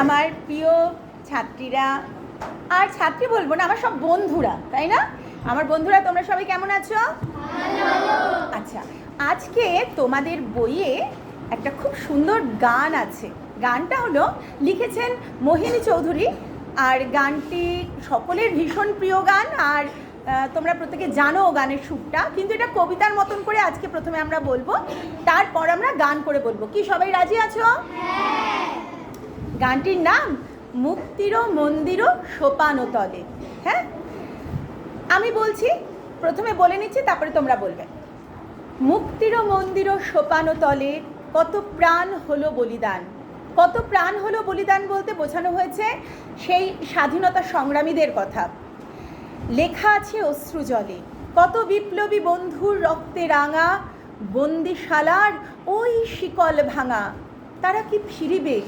আমার প্রিয় ছাত্রীরা আর ছাত্রী বলব না আমার সব বন্ধুরা তাই না? আমার বন্ধুরা তোমরা সবাই কেমন আছো? আচ্ছা আজকে তোমাদের বইয়ে একটা খুব সুন্দর গান আছে। গানটা হলো লিখেছেন মোহিনী চৌধুরী আর গানটি সকলের ভীষণ প্রিয় গান আর তোমরা প্রত্যেকে জানো গানের সুরটা কিন্তু এটা কবিতার মতন করে আজকে প্রথমে আমরা বলব তারপর আমরা গান করে বলব। কি সবাই রাজি আছো? গানটির নাম মুক্তির মন্দির সোপানো তলে হ্যাঁ? আমি বলছি, প্রথমে বলে নিচ্ছি, তারপরে তোমরা বলবে। মুক্তির মন্দির সোপানো তলে কত প্রাণ হলো বলিদান। কত প্রাণ হলো বলিদান বলতে বোঝানো হয়েছে সেই স্বাধীনতা সংগ্রামীদের কথা। লেখা আছে অশ্রু জলে। কত বিপ্লবী বন্ধুর রক্তে রাঙা বন্দিশালার ওই শিকল ভাঙা। তারা কি ফিরিবে?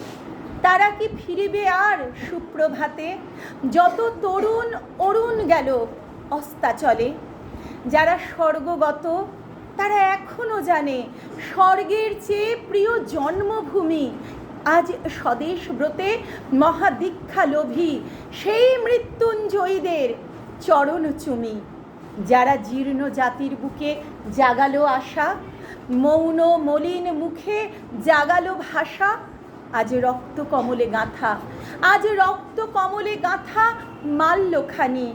তারা কি ফিরিবে আর সুপ্রভাতে? যত তরুণ অরুণ গেল অস্তাচলে যারা স্বর্গগত, তারা এখনও জানে, স্বর্গের চেয়ে প্রিয় জন্মভূমি আজ স্বদেশ ব্রতে মহাদীক্ষা লোভী সেই মৃত্যুঞ্জয়ীদের চরণ চুমি। যারা জীর্ণ জাতির বুকে জাগালো আশা, মৌন মলিন মুখে জাগালো ভাষা আজ রক্ত কমলে গাঁথা আজ রক্ত কমলে গাঁথা মাল্যখানি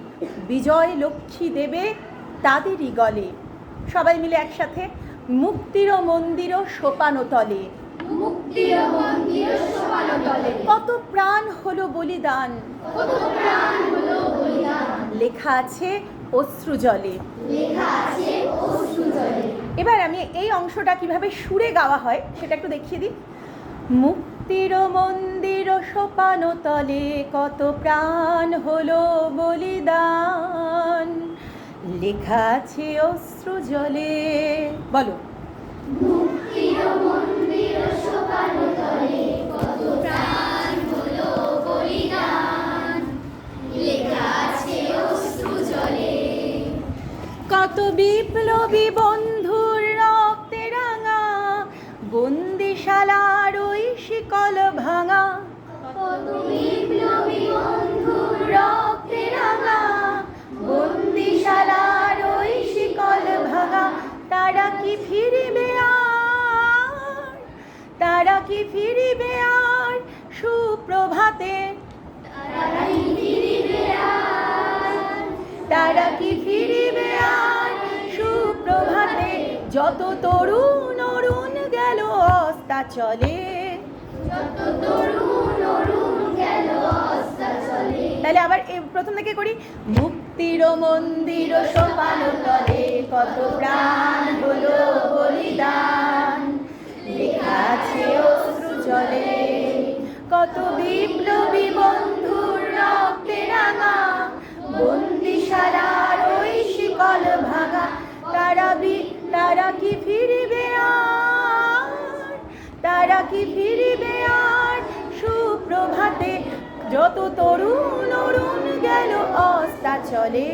বিজয় লক্ষ্মী দেবে তাদেরই গলে। সবাই মিলে একসাথে মুক্তির মন্দির সোপানো তলে। কত প্রাণ হলো বলিদান। কত প্রাণ লেখা আছে অশ্রু জলে। এবার আমি এই অংশটা কীভাবে সুরে গাওয়া হয় সেটা একটু দেখিয়ে দিই। মুক্তির মন্দির সোপানো তলে কত প্রাণ হলো বলিদান। লেখা আছে অশ্রু জলে। বলো। মন্দির সোপানো তলে কত প্রাণ হলো বলিদান। লেখা আছে অশ্রু জলে। কত বিপ্লবী বন্ধুর রক্তে রাঙা বন্দিশালার শিকল ভাঙা। শিকল ভাঙা। তারা কি ফিরিবে আর? তারা কি ফিরিবে আর সুপ্রভাতে? তারা কি ফিরিবে আর সুপ্রভাতে? যত তরুণ অরুণ গেল অস্তা চলে তাহলে আবার প্রথম থেকে করি। মুক্তির মন্দির সোপান তলে কত প্রাণ হলো বলিদান। লেখা আছে অশ্রু জলে কত বিপ্লবী বন্ধুর রক্তে রাঙা। বন্দিশালার ওই শিকল ভাঙা তারা ফিরিবে আর সুপ্রভাতে, যত তরুণ অরুণ গেল অস্তা চলে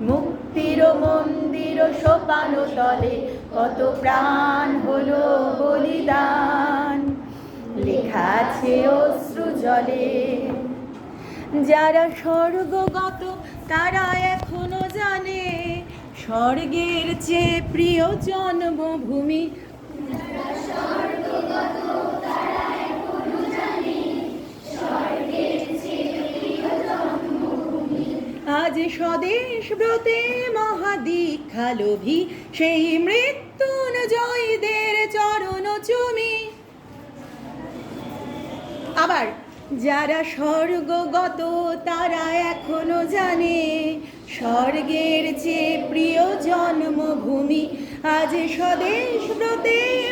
মুক্তির মন্দির সোপানো তলে, কত প্রাণ হলো বলিদান। লেখা আছে অশ্রু জলে। যারা স্বর্গগত, তারা এখনও জানে, স্বর্গের চেয়ে প্রিয় জন্মভূমি আজ স্বদেশ ব্রতে মহাদীক্ষা লোভী সেই মৃত্যুঞ্জয়ীদের চরণ চুমি। আবার যারা স্বর্গগত, তারা এখনও জানে, স্বর্গের চেয়ে প্রিয় জন্মভূমি আজ স্বদেশ ব্রতে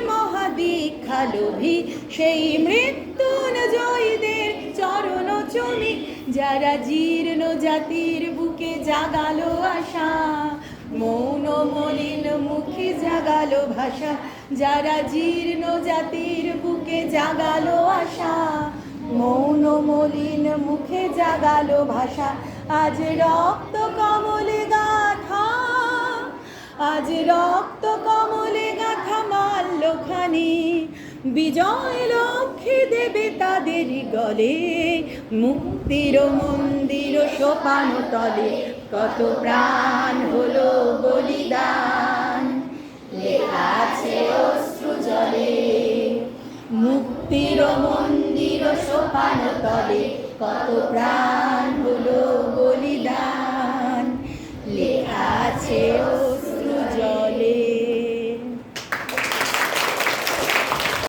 লোভী সেই মৃত্যুঞ্জয়ীদের চরণ চুমি, যারা জীর্ণ জাতির বুকে জাগালো আশা, মৌন মলিন মুখে জাগালো ভাষা, যারা জীর্ণ জাতির বুকে জাগালো আশা, মৌন মলিন মুখে জাগালো ভাষা, আজ রক্ত কমলে গাথা, আজ রক্ত কমলে গাথা মাল্যখানি বিজয় লক্ষ্মী দেবে তাদের গলে, মুক্তির মন্দির সোপান তলে। কত প্রাণ হলো বলিদান লেখা আছে মুক্তির মন্দির সোপান তলে, কত প্রাণ হলো বলিদান লেখা আছে